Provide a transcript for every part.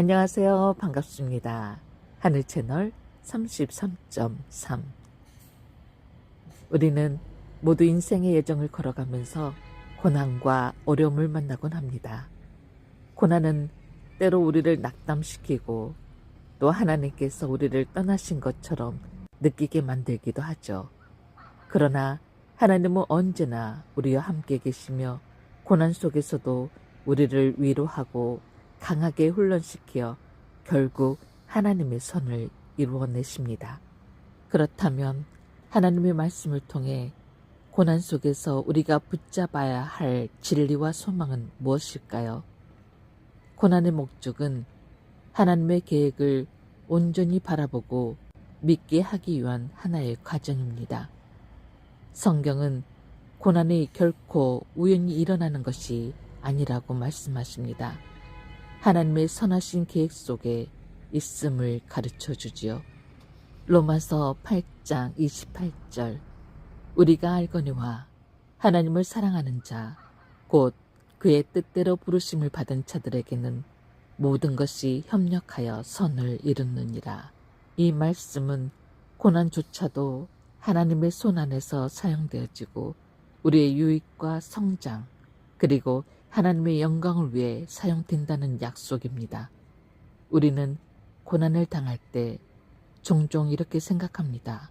안녕하세요. 반갑습니다. 하늘 채널 33.3. 우리는 모두 인생의 여정을 걸어가면서 고난과 어려움을 만나곤 합니다. 고난은 때로 우리를 낙담시키고 또 하나님께서 우리를 떠나신 것처럼 느끼게 만들기도 하죠. 그러나 하나님은 언제나 우리와 함께 계시며 고난 속에서도 우리를 위로하고 강하게 훈련시켜 결국 하나님의 선을 이루어내십니다. 그렇다면 하나님의 말씀을 통해 고난 속에서 우리가 붙잡아야 할 진리와 소망은 무엇일까요? 고난의 목적은 하나님의 계획을 온전히 바라보고 믿게 하기 위한 하나의 과정입니다. 성경은 고난이 결코 우연히 일어나는 것이 아니라고 말씀하십니다. 하나님의 선하신 계획 속에 있음을 가르쳐 주지요. 로마서 8장 28절 우리가 알거니와 하나님을 사랑하는 자, 곧 그의 뜻대로 부르심을 받은 자들에게는 모든 것이 협력하여 선을 이루느니라. 이 말씀은 고난조차도 하나님의 손 안에서 사용되어지고 우리의 유익과 성장 그리고 하나님의 영광을 위해 사용된다는 약속입니다. 우리는 고난을 당할 때 종종 이렇게 생각합니다.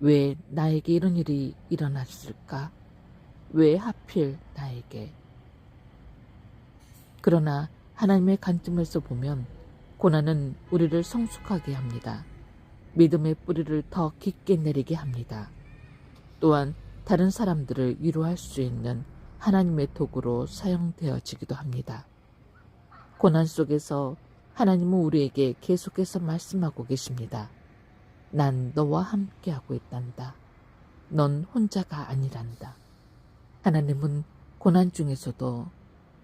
왜 나에게 이런 일이 일어났을까? 왜 하필 나에게? 그러나 하나님의 관점에서 보면 고난은 우리를 성숙하게 합니다. 믿음의 뿌리를 더 깊게 내리게 합니다. 또한 다른 사람들을 위로할 수 있는 하나님의 도구로 사용되어지기도 합니다. 고난 속에서 하나님은 우리에게 계속해서 말씀하고 계십니다. 난 너와 함께하고 있단다. 넌 혼자가 아니란다. 하나님은 고난 중에서도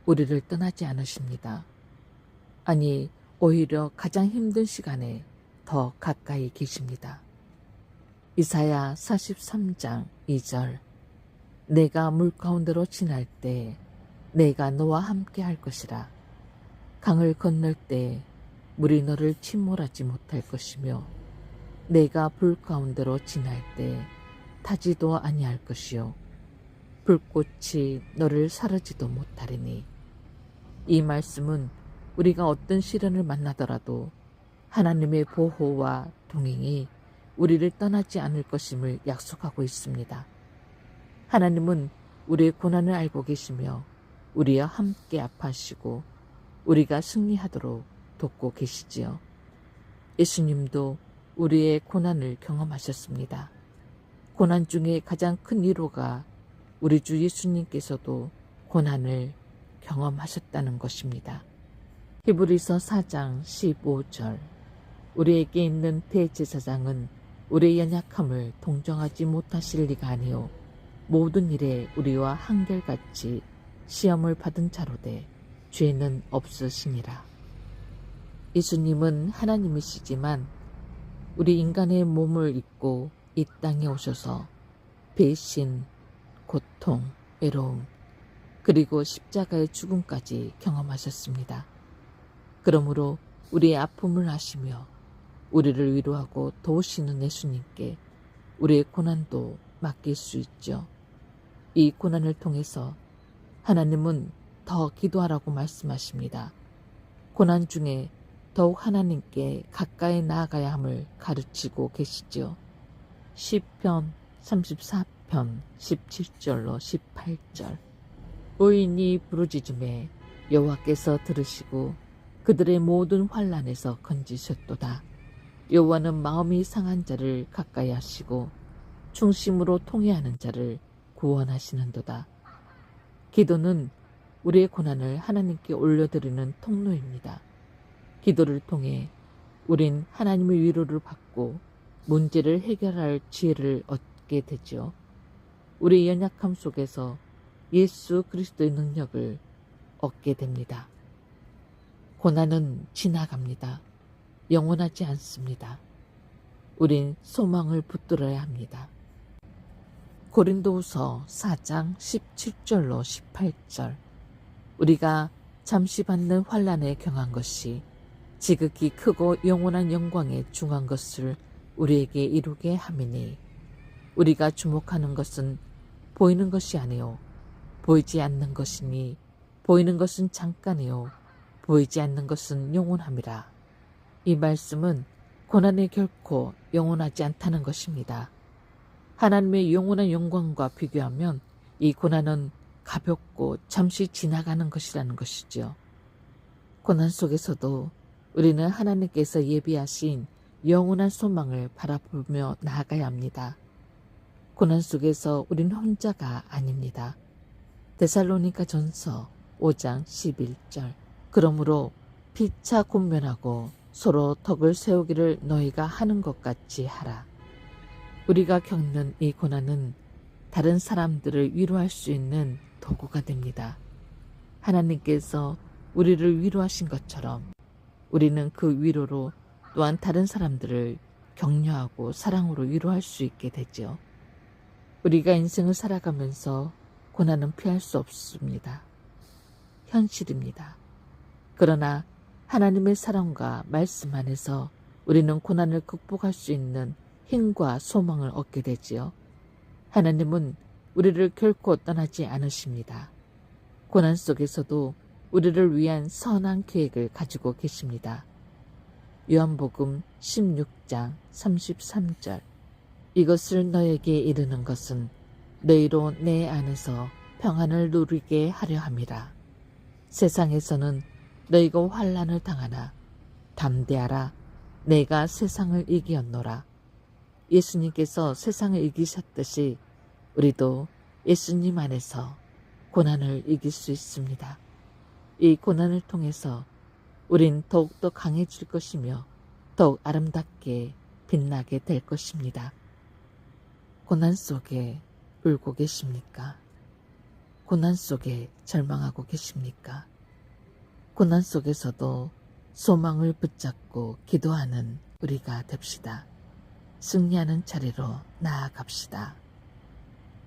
우리를 떠나지 않으십니다. 아니, 오히려 가장 힘든 시간에 더 가까이 계십니다. 이사야 43장 2절 내가 물 가운데로 지날 때 내가 너와 함께 할 것이라. 강을 건널 때 물이 너를 침몰하지 못할 것이며 내가 불 가운데로 지날 때 타지도 아니할 것이요 불꽃이 너를 사르지도 못하리니 이 말씀은 우리가 어떤 시련을 만나더라도 하나님의 보호와 동행이 우리를 떠나지 않을 것임을 약속하고 있습니다. 하나님은 우리의 고난을 알고 계시며 우리와 함께 아파하시고 우리가 승리하도록 돕고 계시지요. 예수님도 우리의 고난을 경험하셨습니다. 고난 중에 가장 큰 위로가 우리 주 예수님께서도 고난을 경험하셨다는 것입니다. 히브리서 4장 15절 우리에게 있는 대제사장은 우리의 연약함을 동정하지 못하실 리가 아니요 모든 일에 우리와 한결같이 시험을 받은 자로되 죄는 없으시니라. 예수님은 하나님이시지만 우리 인간의 몸을 입고 이 땅에 오셔서 배신, 고통, 외로움, 그리고 십자가의 죽음까지 경험하셨습니다. 그러므로 우리의 아픔을 아시며 우리를 위로하고 도우시는 예수님께 우리의 고난도 맡길 수 있죠. 이 고난을 통해서 하나님은 더 기도하라고 말씀하십니다. 고난 중에 더욱 하나님께 가까이 나아가야 함을 가르치고 계시죠. 10편 34편 17절로 18절 의인이 부르짖음에 여호와께서 들으시고 그들의 모든 환란에서 건지셨도다. 여호와는 마음이 상한 자를 가까이 하시고 중심으로 통해하는 자를 구원하시는도다. 기도는 우리의 고난을 하나님께 올려드리는 통로입니다. 기도를 통해 우린 하나님의 위로를 받고 문제를 해결할 지혜를 얻게 되죠. 우리 연약함 속에서 예수 그리스도의 능력을 얻게 됩니다. 고난은 지나갑니다. 영원하지 않습니다. 우린 소망을 붙들어야 합니다. 고린도후서 4장 17절로 18절 우리가 잠시 받는 환란에 경한 것이 지극히 크고 영원한 영광에 중한 것을 우리에게 이루게 함이니 우리가 주목하는 것은 보이는 것이 아니요 보이지 않는 것이니 보이는 것은 잠깐이요 보이지 않는 것은 영원함이라. 이 말씀은 고난이 결코 영원하지 않다는 것입니다. 하나님의 영원한 영광과 비교하면 이 고난은 가볍고 잠시 지나가는 것이라는 것이죠. 고난 속에서도 우리는 하나님께서 예비하신 영원한 소망을 바라보며 나아가야 합니다. 고난 속에서 우리는 혼자가 아닙니다. 데살로니가 전서 5장 11절 그러므로 피차 군면하고 서로 덕을 세우기를 너희가 하는 것 같이 하라. 우리가 겪는 이 고난은 다른 사람들을 위로할 수 있는 도구가 됩니다. 하나님께서 우리를 위로하신 것처럼 우리는 그 위로로 또한 다른 사람들을 격려하고 사랑으로 위로할 수 있게 되죠. 우리가 인생을 살아가면서 고난은 피할 수 없습니다. 현실입니다. 그러나 하나님의 사랑과 말씀 안에서 우리는 고난을 극복할 수 있는 힘과 소망을 얻게 되지요. 하나님은 우리를 결코 떠나지 않으십니다. 고난 속에서도 우리를 위한 선한 계획을 가지고 계십니다. 요한복음 16장 33절 이것을 너에게 이르는 것은 너희로 내 안에서 평안을 누리게 하려 함이라. 세상에서는 너희가 환란을 당하나 담대하라 내가 세상을 이기었노라. 예수님께서 세상을 이기셨듯이 우리도 예수님 안에서 고난을 이길 수 있습니다. 이 고난을 통해서 우린 더욱더 강해질 것이며 더욱 아름답게 빛나게 될 것입니다. 고난 속에 울고 계십니까? 고난 속에 절망하고 계십니까? 고난 속에서도 소망을 붙잡고 기도하는 우리가 됩시다. 승리하는 자리로 나아갑시다.